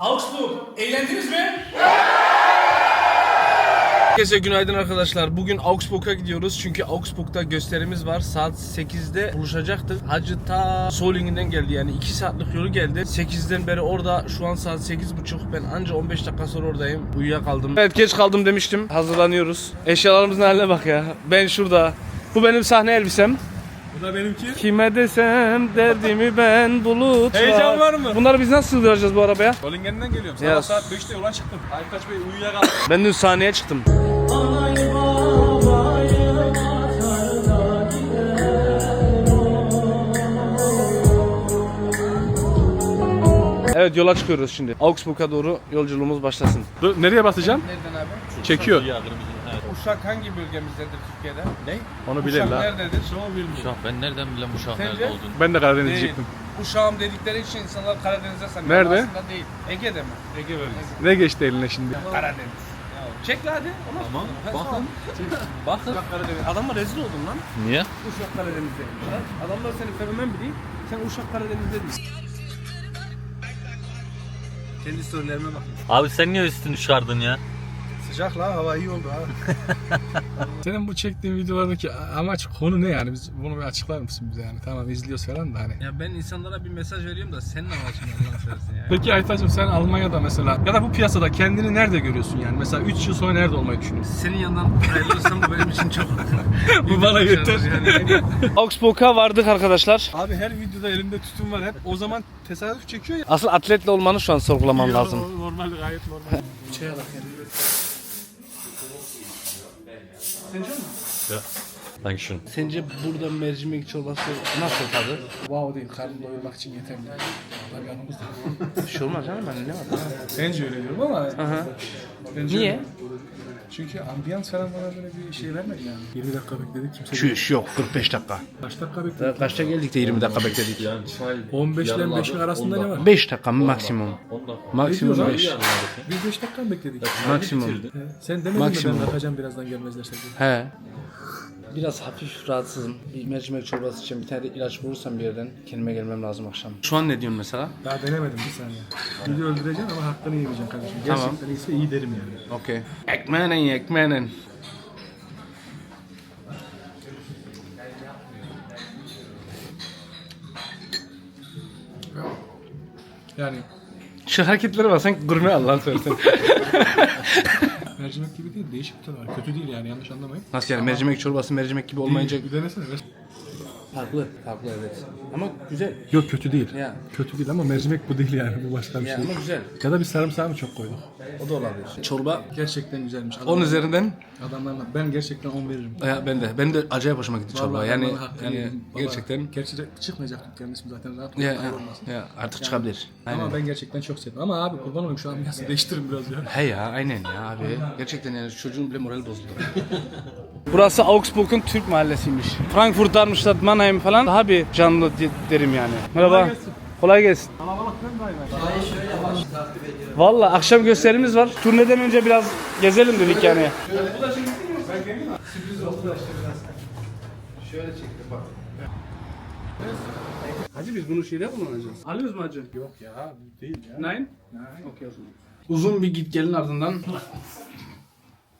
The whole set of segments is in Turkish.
Augsburg, eğlendiniz mi? Herkese günaydın arkadaşlar. Bugün Augsburg'a gidiyoruz çünkü Augsburg'da gösterimiz var. Saat 8'de buluşacaktık. Hacı ta Solingen'den geldi yani 2 saatlik yolu geldi. 8'den beri orada şu an saat 8.30. Ben anca 15 dakika sonra oradayım. Uyuyakaldım. Evet geç kaldım demiştim. Hazırlanıyoruz. Eşyalarımızın haline bak ya. Ben şurada. Bu benim sahne elbisem. Bu da benimki. Kime desem derdimi ben bulut. Heyecan var mı? Bunları biz nasıl sığdıracağız bu arabaya? Solingen'den geliyorum. Sabah Ya. saat 5'te yola çıktım. Aytaç Bey uyuyakaldı. Ben dün sahneye çıktım. Evet yola çıkıyoruz şimdi. Augsburg'a doğru yolculuğumuz başlasın. Dur, nereye basacağım? Nereden abi? Çekiyor. Uşak hangi bölgemizdedir Türkiye'de? Ne? Onu Uşak bilir la. nerededir? Uşak ben nereden bileyim uşak Sence? nerede olduğunu. Ben de Karadeniz Değil. diyecektim. Uşağım dedikleri için insanlar Karadeniz'e sanıyor. Nerede? Aslında değil. Ege'de mi? Ege bölgesi. Ne geçti eline şimdi? Karadeniz. Çek la hadi. Ona Tamam, bakın. Bakın. Uşak Karadeniz. Adamla rezil oldun lan. Niye? Uşak Karadeniz'deyim. Adamlar seni fenomen bileyim. Sen Uşak Karadeniz'de değilsin. Kendi storylerime bak. Abi sen niye üstünü çıkardın ya? Sıcak la hava iyi oldu ha. Senin bu çektiğin videolardaki amaç konu ne yani? Biz bunu bir açıklar mısın bize yani? Tamam izliyoruz falan da hani. Ya ben insanlara bir mesaj veriyorum da senin amacın Allah'ını seversen ya. Peki Aytaç'ım sen Almanya'da mesela ya da bu piyasada kendini nerede görüyorsun yani? Mesela 3 yıl sonra nerede olmayı düşünüyorsun? Senin yanından ayrılırsam bu benim için çok Bu bana yeter. Augsburg'a vardık arkadaşlar. Abi her videoda elimde tütün var hep. O zaman tesadüf çekiyor ya. Asıl atletle olmanı şu an sorgulamam lazım. Normal gayet normal. Çaya bak Dankeschön. Sence burada mercimek çorbası nasıl tadı? Wow değil, karnını doyurmak için yeterli. Tabii yanımızda. Bir şey olmaz canım ben ne var? Bence öyle diyorum ama. Bence Niye? öyle. Çünkü ambiyans falan bana böyle bir şey vermedi yani. 20 dakika bekledik kimse. Şu iş yok 45 dakika. Kaç dakika bekledik? Kaçta geldik de 20 dakika bekledik. Yani çay 15 ile 5'lik arasında ne var? 5 dakika maksimum. Maksimum Ne 5. diyorsun Biz 5 dakika mı bekledik? Maksimum. Sen demedin mi ben bakacağım birazdan gelmezlerse diye. He. Biraz hafif rahatsızım. Bir mercimek çorbası için bir tane de ilaç bulursam bir yerden kendime gelmem lazım akşam. Şu an ne diyorsun mesela? Daha denemedim bir saniye. Bizi öldüreceğim ama hakkını yemeyeceğim kardeşim. Tamam. Gerçekten iyi derim yani. Okey. Ekmeğinen ye, ekmeğinen. Yani Şu hareketleri var sen gurme Allah'ını seversen. mercimek gibi değil değişik bir tadı var. Kötü değil yani yanlış anlamayın. Nasıl yani mercimek çorbası mercimek gibi olmayınca... Bir denesene. Farklı, farklı evet. Ama güzel. Yok kötü değil. Ya. Kötü değil ama mercimek bu değil yani. Bu başka bir Ya şey. ama güzel. Ya da bir sarımsağı mı çok koyduk? O da olabilir. Çorba Gerçekten güzelmiş. 10 üzerinden Adamlarla ben gerçekten 10 veririm. ya ben de ben de acayip hoşuma gitti çorba. Vallahi Yani adamların hakkını yani yedim. Vallahi gerçekten Gerçi de çıkmayacaktık kendisi zaten rahat ya, olmaz. ya, olmaz. ya artık çıkabilir. Aynen. Ama ben gerçekten çok sevdim. Ama abi kurban olayım şu an biraz değiştirin biraz ya. He ya aynen ya abi. Gerçekten yani çocuğun bile morali bozuldu. Burası Augsburg'un Türk mahallesiymiş. Frankfurt, Darmstadt, Mannheim falan daha bir canlı de- derim yani. Merhaba. Kolay gelsin. Valla akşam gösterimiz var. Turneden önce biraz gezelim dedik yani. Hacı biz bunu şeyde kullanacağız. Alıyoruz mu hacı? Yok ya değil ya. Nein? Okey o zaman. Uzun bir git gelin ardından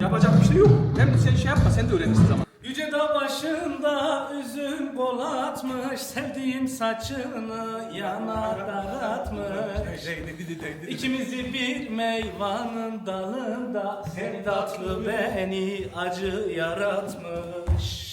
Yapacak bir şey yok. Hem sen şey yapma sen de öğrenirsin zaman. Yüce dağ başında üzüm bol atmış Sevdiğim saçını yana daratmış İkimizi bir meyvanın dalında Sen tatlı beni acı yaratmış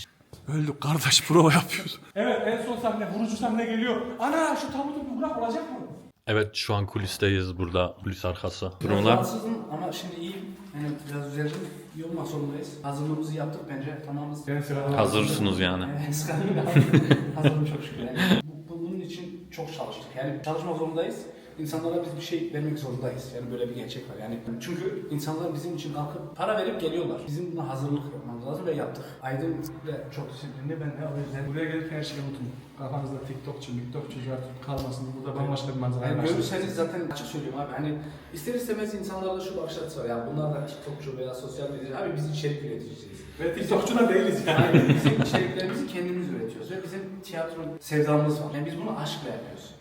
Öldük kardeş prova yapıyoruz. Evet en son sahne vurucu sahne geliyor. Ana şu tabutu bırak olacak mı? Evet şu an kulisteyiz burada. Kulis arkası. Durumlar. Rahatsızım ama şimdi iyiyim. Yani biraz düzeldim. İyi olmak zorundayız. Hazırlığımızı yaptık bence. Tamamız. Ben Hazırsınız yani. Hazırım çok şükür. Yani. Bu- bu- Bunun için çok çalıştık. Yani çalışmak zorundayız. İnsanlara biz bir şey vermek zorundayız. Yani böyle bir gerçek var. Yani çünkü insanlar bizim için kalkıp para verip geliyorlar. Bizim buna hazırlık yapmamız lazım ve yaptık. Aydın da çok disiplinli ben de o yüzden buraya gelip her şeyi unutun. Kafanızda TikTokçu, TikTokçu kalmasın. Burada bambaşka bir manzara. Yani görürseniz zaten açık söylüyorum abi. Hani ister istemez insanlarda şu bakış açısı var. Ya bunlar da TikTokçu veya sosyal medya. Abi biz içerik üreticisiyiz. Ve TikTokçu da değiliz yani. Yani bizim içeriklerimizi kendimiz üretiyoruz ve bizim tiyatro sevdamız var. Yani biz bunu aşkla yapıyoruz.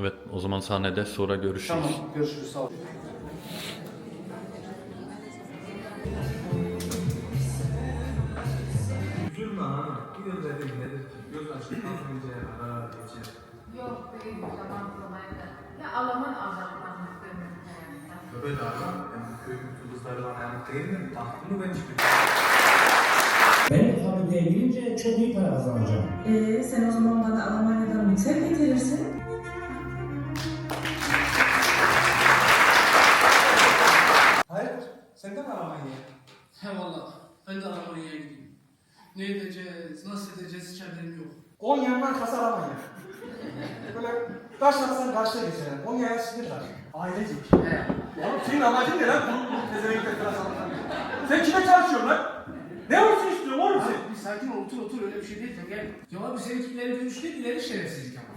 Evet o zaman sahnede sonra görüşürüz. Tamam, görüşürüz. Sağ ol. Üzülme. Gidelim dedim nedir? Göz açıp kalkınca yarar geçer. Yok değil zaman kolaydı. Ya Alman anlatmak istemiyorum. Böyle adam, yani köyün kızları bana yani değil mi? Taktım mı ben çıkıyorum. Ben fabrikaya girince çok iyi para kazanacağım. Ee, sen o zaman bana Almanya'dan mikser getirirsin. Sen de mi Almanya'ya? He valla. Ben de Almanya'ya gideyim. Ne edeceğiz, nasıl edeceğiz hiç haberim yok. Konya'ndan kasa Almanya. Böyle başlasan karşıya geçelim. Konya'ya sınırlar. Ailecek. He. Oğlum senin amacın ne lan? Bu tezevenkle klas almak. Sen kime çalışıyorsun lan? Ne olsun istiyorsun oğlum sen? Bir sakin ol, otur otur öyle bir şey değil. Gel. Ya abi seninki ileri dönüş değil, ileri şerefsizlik ama.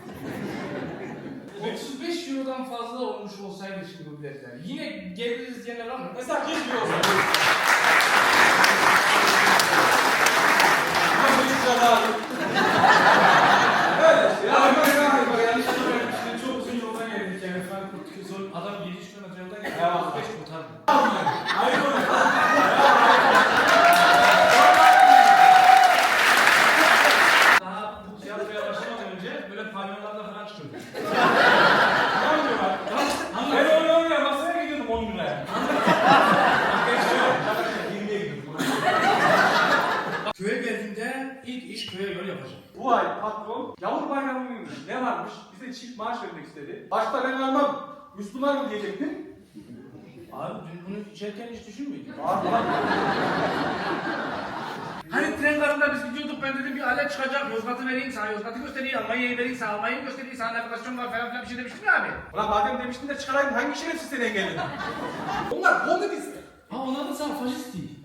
35 Euro'dan fazla olmuş olsaydı şimdi bu biletler. Yine geliriz genel ama. Mesela keşke olsa. Öyle işte. Ya Almanya Almanya yanlış söylemiştim. Çok uzun yoldan geldik yani. Adam 7 kilometre yoldan geldi. Ya. 35 kurtardı. Hayır. Daha bu tiyatroya başlamadan önce böyle pavyonlarda falan çıkıyorduk. Patron yavur bayramı mıymış? Ne varmış? Bize çift maaş vermek istedi. Başta ben almam. Müslüman mı diyecektim? Abi dün bunu içerken hiç düşünmüyordum. Abi. Hani tren garında biz gidiyorduk ben dedim bir alet çıkacak Yozgat'ı vereyim sana Yozgat'ı göstereyim Almanya'yı vereyim sana Almanya'yı göstereyim sana navigasyon var falan filan bir şey demiştim ya abi. Ulan madem demiştin de çıkarayım hangi şerefsiz seni engelledi? Onlar komünist. Ha onlar da sana faşist değil.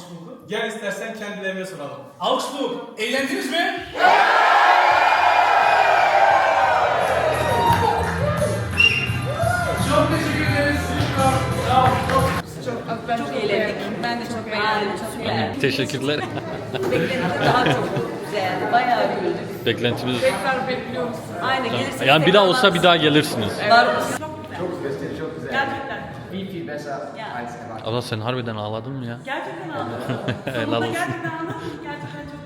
Augsburg'u? Gel istersen kendilerine soralım. Augsburg eğlendiniz mi? Çok teşekkür ederiz. Sağ olun. Çok eğlendik. Ben de çok beğendim. Çok beğendim. Teşekkürler. Beklentiden daha çok güzeldi. Bayağı güldük. Beklentimiz Tekrar bekliyoruz. Aynen gelirseniz. yani bir daha olsa bir daha gelirsiniz. Var mısın? Çok güzel, çok güzel. Gerçekten. Viel besser Ja. Abla sen harbiden ağladın mı ya? Gerçekten anladım. Helal Sonunda olsun. gerçekten anladım. Gerçekten çok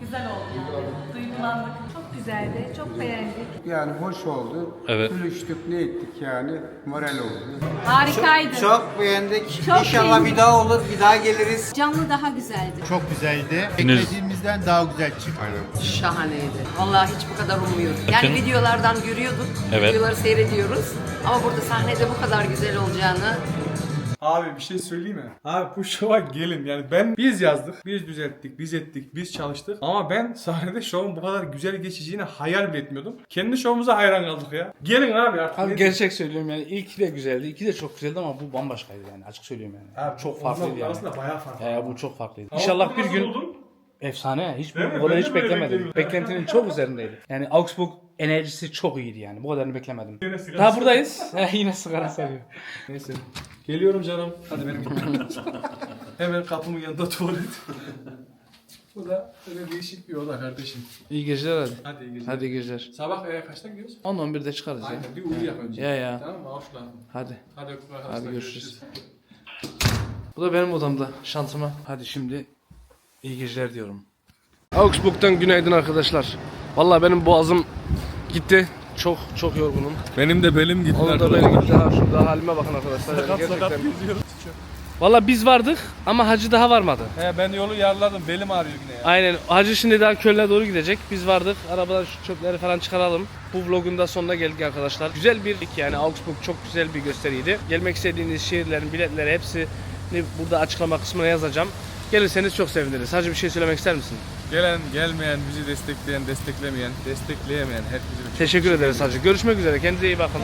güzel oldu yani. Duygulandık. Çok güzeldi, çok beğendik. Yani hoş oldu. Evet. Gülüştük, ne ettik yani? Moral oldu. Harikaydı. Çok beğendik. Çok İnşallah beğendik. bir daha olur, bir daha geliriz. Canlı daha güzeldi. Çok güzeldi. Henüz- Beklediğimizden daha güzel çıktı. Şahaneydi. Vallahi hiç bu kadar ummuyorduk. Yani videolardan görüyorduk. Evet. Videoları seyrediyoruz. Ama burada sahnede bu kadar güzel olacağını Abi bir şey söyleyeyim mi? Abi bu şova gelin yani ben biz yazdık, biz düzelttik, biz ettik, biz çalıştık ama ben sahnede şovun bu kadar güzel geçeceğini hayal bile etmiyordum. Kendi şovumuza hayran kaldık ya. Gelin abi artık. Abi gerçek söylüyorum yani ilk de güzeldi, iki de çok güzeldi ama bu bambaşkaydı yani açık söylüyorum yani. Abi, çok farklıydı yani. Arasında bayağı farklı. Ya bu çok farklıydı. Ama İnşallah bir gün buldun? efsane. Hiç bu hiç beklemedim. Beklentinin çok üzerindeydi. Yani Augsburg enerjisi çok iyiydi yani. Bu kadarını beklemedim. Yine sigara Daha buradayız. He, Yine sigara sarıyor. Neyse. Geliyorum canım. Hadi benim Hemen kapımın yanında tuvalet. bu da böyle değişik bir oda kardeşim. İyi geceler hadi. Hadi iyi geceler. Hadi iyi geceler. Sabah e, kaçta gidiyoruz? 10-11'de çıkarız ya. Aynen bir uyuyak önce. Ya ya. Tamam mı? Geldin. Hadi. Hadi öptüm arkadaşlar. Hadi görüşürüz. Bu da benim odamda. Şansıma. Hadi şimdi iyi geceler diyorum. Augsburg'dan günaydın arkadaşlar. Vallahi benim boğazım gitti. Çok çok yorgunum. Benim de belim gitti Onu da benim gitti ha şurada halime bakın arkadaşlar. Yani Sakat sakat gerçekten. Valla biz vardık ama hacı daha varmadı. He ben yolu yarladım. Belim ağrıyor yine ya. Aynen. Hacı şimdi daha Köln'e doğru gidecek. Biz vardık. Arabadan şu çöpleri falan çıkaralım. Bu vlogun da sonuna geldik arkadaşlar. Güzel bir yani Augsburg çok güzel bir gösteriydi. Gelmek istediğiniz şehirlerin biletleri hepsini burada açıklama kısmına yazacağım. Gelirseniz çok seviniriz. Hacı bir şey söylemek ister misin? Gelen, gelmeyen, bizi destekleyen, desteklemeyen, destekleyemeyen herkese Teşekkür ederiz hacı. Görüşmek üzere. Kendinize iyi bakın.